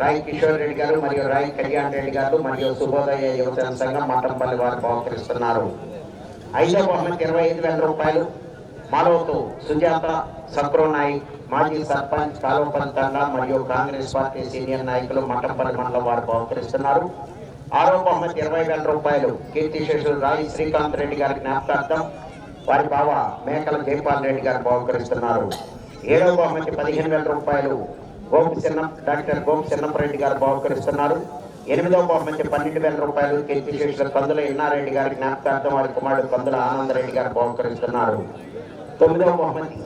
రాయ్ కిషోర్ రెడ్డి గారు మరియు రాయ్ కళ్యాణ్ రెడ్డి గారు మరియు శుభోదయ యువజన సంఘం మఠంపల్లి వారు బహుకరిస్తున్నారు. ఐదో బహుమతి ఇరవై ఐదు వేల రూపాయలు. మాలోతు సుజాత సక్రో నాయక్ మాజీ సర్పంచ్ కాలువపల్లి తండ మరియు కాంగ్రెస్ పార్టీ సీనియర్ నాయకులు మఠంపల్లి మండలం వారు బహుకరిస్తున్నారు. ఆరో బహుమతి ఇరవై వేల రూపాయలు. కీర్తి శిష్యులు రాయి శ్రీకాంత్ రెడ్డి గారి జ్ఞాపకార్థం వారి బావ మేకల జైపాల్ రెడ్డి గారు బహుకరిస్తున్నారు. ఏడవ బహుమతి పదిహేను వేల రూపాయలు. గోపి చిన్న డాక్టర్ గోపి చిన్నపరెడ్డి గారు బహుకరిస్తున్నారు ఎనిమిదవ బహుమతి పన్నెండు వేల రూపాయలు కీర్తి శేషుల కందుల ఇన్నారెడ్డి గారి జ్ఞాపకార్థం వారి కుమారుడు కందుల ఆనందరెడ్డి గారు బహుకరిస్తున్నారు తొమ్మిదవ బహుమతి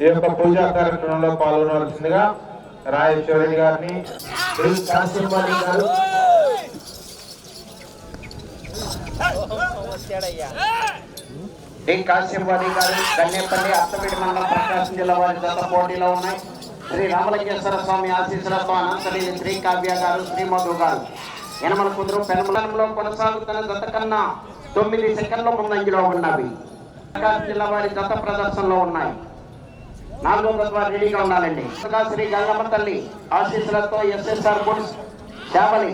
ఈ యొక్క పూజా కార్యక్రమంలో పాల్గొనవలసిందిగా రాజేశ్వరి గారిని గారు డి కాశీంబాలి గారు కన్నేపల్లి అత్తపేట మండలం ప్రకాశం జిల్లా వారి గత పోటీలో ఉన్నాయి. శ్రీ రామలింగేశ్వర స్వామి ఆశీస్సులతో అనంతలేని శ్రీ కావ్య గారు శ్రీ మధు గారు. యనమల కుదురు పెనమలంలో కొనసాగుతున్న గత కన్నా తొమ్మిది సెకండ్ల ముందంజలో ఉన్నవి. ప్రకాశం జిల్లా వారి గత ప్రదర్శనలో ఉన్నాయి. నాలుగో తత్వ రెడీగా ఉండాలండి. శ్రీ గంగమ్మ తల్లి ఆశీస్సులతో ఎస్ఎస్ఆర్ గుడ్స్ శాబలి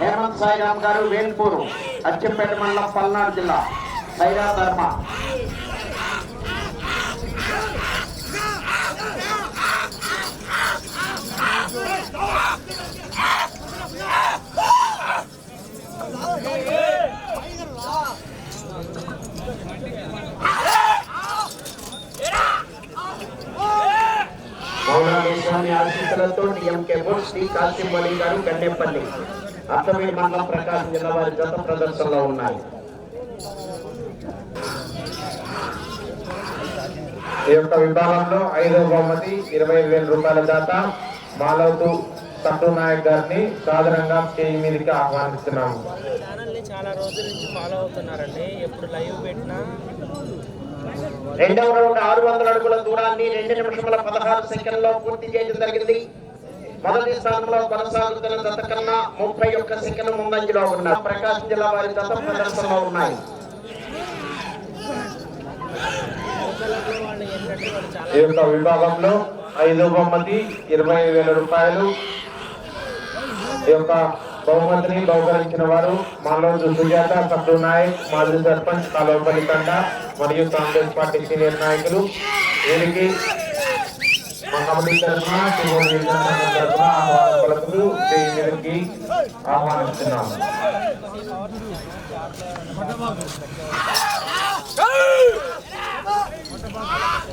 హేమంత్ సాయిరామ్ గారు వేల్పూరు అచ్చంపేట మండలం పల్నాడు జిల్లా. సైరా ధర్మ మౌలానేశ్వరి ఆశీస్సులతో డిఎంకే బోర్డు శ్రీ కాశీమణి గారు గండేపల్లి అత్తమేడి మండలం ప్రకాశం జిల్లా వారి జత ప్రదర్శనలో ఉన్నాయి ఈ యొక్క విభాగంలో ఐదవ బహుమతి ఇరవై వేల రూపాయల దాత మాలవతు సట్టు నాయక్ గారిని సాధారణంగా స్టేజ్ మీదకి ఆహ్వానిస్తున్నాము. ఛానల్ని చాలా రోజుల నుంచి ఫాలో అవుతున్నారండి. ఎప్పుడు లైవ్ పెట్టినా. రెండవ రౌండ్ ఆరు వందల అడుగుల దూరాన్ని రెండు నిమిషముల పదహారు సెకండ్లో పూర్తి చేయడం జరిగింది. మొదటి స్థానంలో కొనసాగుతున్న జత కన్నా ముప్పై ఒక్క సెకండ్ ముందంజలో ఉన్న ప్రకాశం జిల్లా వారి జత ప్రదర్శనలో ఉన్నాయి. ఈ యొక్క విభాగంలో ఐదవ బహుమతి ఇరవై ఐదు వేల రూపాయలు. ఈ యొక్క బహుమతిని బహుకరించిన వారు మాలోజు సుజాత సట్టు నాయక్ మాజీ సర్పంచ్ కాలువపల్లి తండ మరియు కాంగ్రెస్ పార్టీ సీనియర్ నాయకులు. వీరికి మా కమిటీ తరఫున శుభం తరఫున ఆహ్వానం పలుకుతూ స్టేజ్ మీదకి ఆహ్వానిస్తున్నాము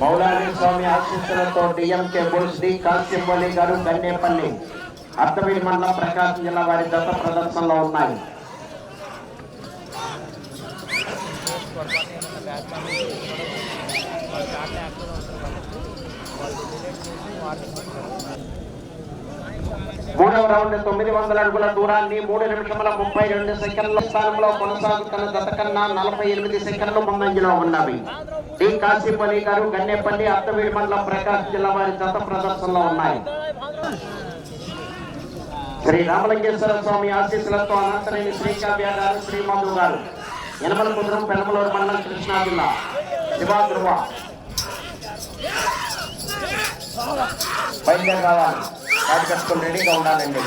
మౌలాలి స్వామి ఆశీస్సులతో డిఎంకే బుల్స్ డి గారు గన్నేపల్లి అత్తవీడి మండలం ప్రకాశం జిల్లా వారి జత ప్రదర్శనలో ఉన్నాయి. పొరపాటు ఏమన్నా బ్యాక్ వాళ్ళు మూడవ రౌండ్ తొమ్మిది వందల అడుగుల దూరాన్ని మూడు నిమిషముల ముప్పై రెండు సెకండ్ల స్థానంలో కొనసాగుతున్న గత కన్నా నలభై ఎనిమిది సెకండ్లు ముందంజలో ఉన్నవి. డి. కాశీపల్లి గారు గన్నేపల్లి అత్తవీడి మండలం ప్రకాశ్ జిల్లా వారి జత ప్రదర్శనలో ఉన్నాయి. శ్రీ రామలింగేశ్వర స్వామి ఆశీస్సులతో అనంతరేని శ్రీకావ్య గారు శ్రీమధు గారు. యనమల కుదురం పెనమలూరు మండలం కృష్ణా జిల్లా. శివా ధృవ బయలుదేరి రావాలి. కార్యకర్తలు రెడీగా ఉండాలండి.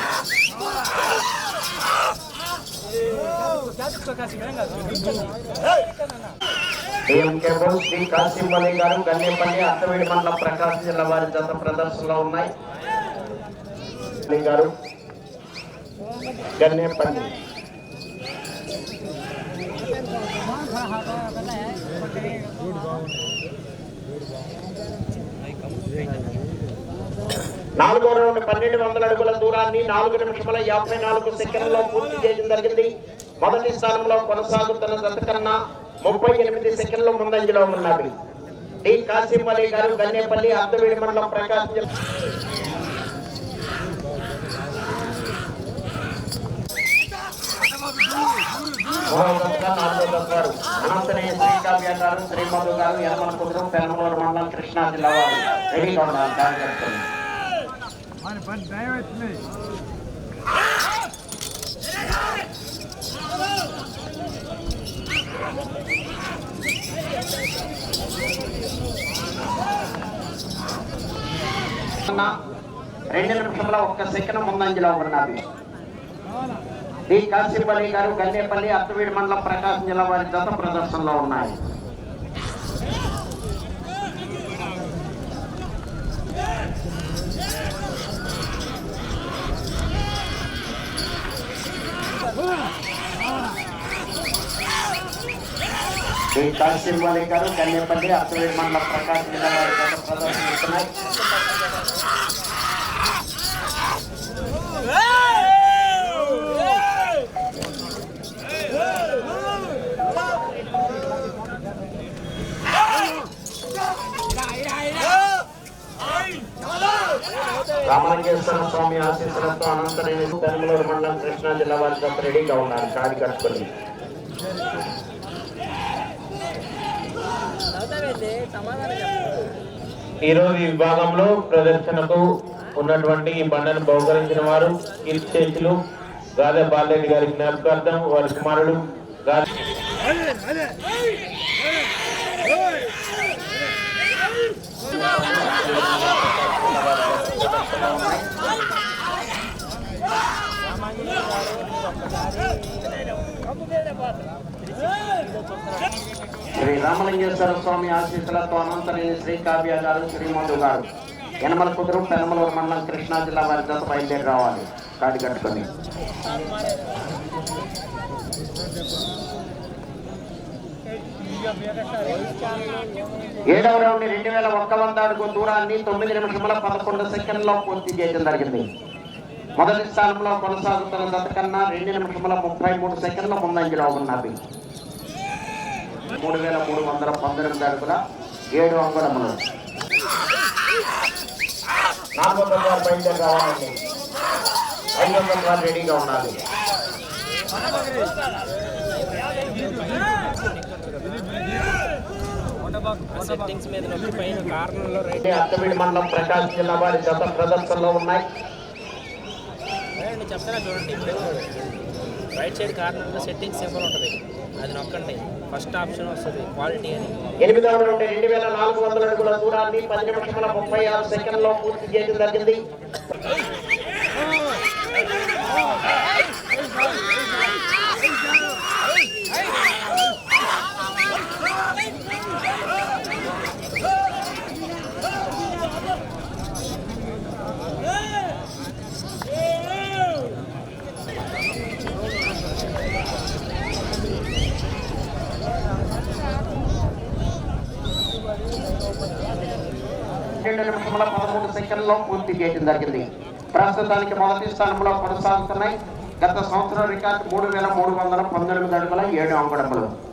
డిఎంకే శ్రీ కాశీంపల్లి గారు గన్నేపల్లి అత్తవేడి మండలం ప్రకాశం జిల్లా వారి జత ప్రదర్శనలో ఉన్నాయి. గారు గన్నేపల్లి నాలుగో రౌండ్ పన్నెండు వందల అడుగుల దూరాన్ని నాలుగు నిమిషముల యాభై నాలుగు సెకండ్లో పూర్తి చేయడం జరిగింది. మొదటి స్థానంలో కొనసాగుతున్న జత కన్నా ముప్పై ఎనిమిది సెకండ్ల ముందంజలో ఉన్నది డి. కాశీంపల్లి గారు గన్నేపల్లి అద్దవేడి మండలం ప్రకాశం మూడవ నాలుగో దశగారు అనంతనే శ్రీకావ్య గారు శ్రీమధు గారు యనమల కుదురు మండలం కృష్ణా జిల్లా వారు. రెడీగా రెండు నిమిషంలో ఒక్క సెకండ్ ముందంజలో ఉన్నది. డి కాశీపల్లి గారు గల్లేపల్లి అత్తవీడి మండలం ప్రకాశం జిల్లా వారి జత ప్రదర్శనలో ఉన్నాయి. డి కాశీపల్లి గారు గల్లేపల్లి అత్తవీడి మండలం ప్రకాశం జిల్లా వారి జత ప్రదర్శనిస్తున్నాయి రామలింగేశ్వర స్వామి ఆశీస్సులతో అనంతరేణి పెనమలూరు మండలం కృష్ణా జిల్లా వారి జత రెడీగా ఉన్నారు. కాడి కట్టుకొని ఈరోజు ఈ విభాగంలో ప్రదర్శనకు ఉన్నటువంటి ఈ బండను బహుకరించిన వారు కీర్తిశేషులు గాదె బాలరెడ్డి గారి జ్ఞాపకార్థం వారి కుమారుడు గాదె శ్రీ రామలింగేశ్వర స్వామి ఆశీస్సులతో అనంతరేణి శ్రీ కావ్య గారు శ్రీమధు గారు యనమల కుదురు పెనమలూరు మండలం కృష్ణా జిల్లా వారి జత బయలుదేరి రావాలి. కాడి కట్టుకొని. ఏడవ రౌండ్ రెండు వేల ఒక్క వంద అడుగు దూరాన్ని తొమ్మిది నిమిషముల పదకొండు సెకండ్లో పూర్తి చేయడం జరిగింది. మొదటి స్థానంలో కొనసాగుతున్న జత కన్నా రెండు నిమిషముల ముప్పై మూడు సెకండ్ల ముందంజలో ఉన్నది. మూడు వేల మూడు వందల పంతొమ్మిది అడుగుల ఏడు అంగుళములు. నాలుగు వందల ఐదు వారు రెడీగా ఉండాలి. అత్తమిడి మండలం ప్రకాశం జిల్లా వారి జత ప్రదర్శనలో ఉన్నాయి. నేను చెప్తాను చూడండి. ఇప్పుడు రైట్ సైడ్ కార్నర్లో సెట్టింగ్ సింబల్ ఉంటుంది. అది నొక్కండి. ఫస్ట్ ఆప్షన్ వస్తుంది. క్వాలిటీ అని. ఎనిమిదవ నుండి రెండు వేల నాలుగు వందల అడుగుల దూరాన్ని పది నిమిషముల ముప్పై ఆరు సెకండ్లో పూర్తి చేయడం జరిగింది రెండు నిమిషముల పదమూడు సెకండ్లో పూర్తి చేయడం జరిగింది. ప్రస్తుతానికి మొదటి స్థానంలో కొనసాగుతున్నాయి. గత సంవత్సరం రికార్డు మూడు వేల మూడు వందల పంతొమ్మిది అడుగుల ఏడు అంగుళములు.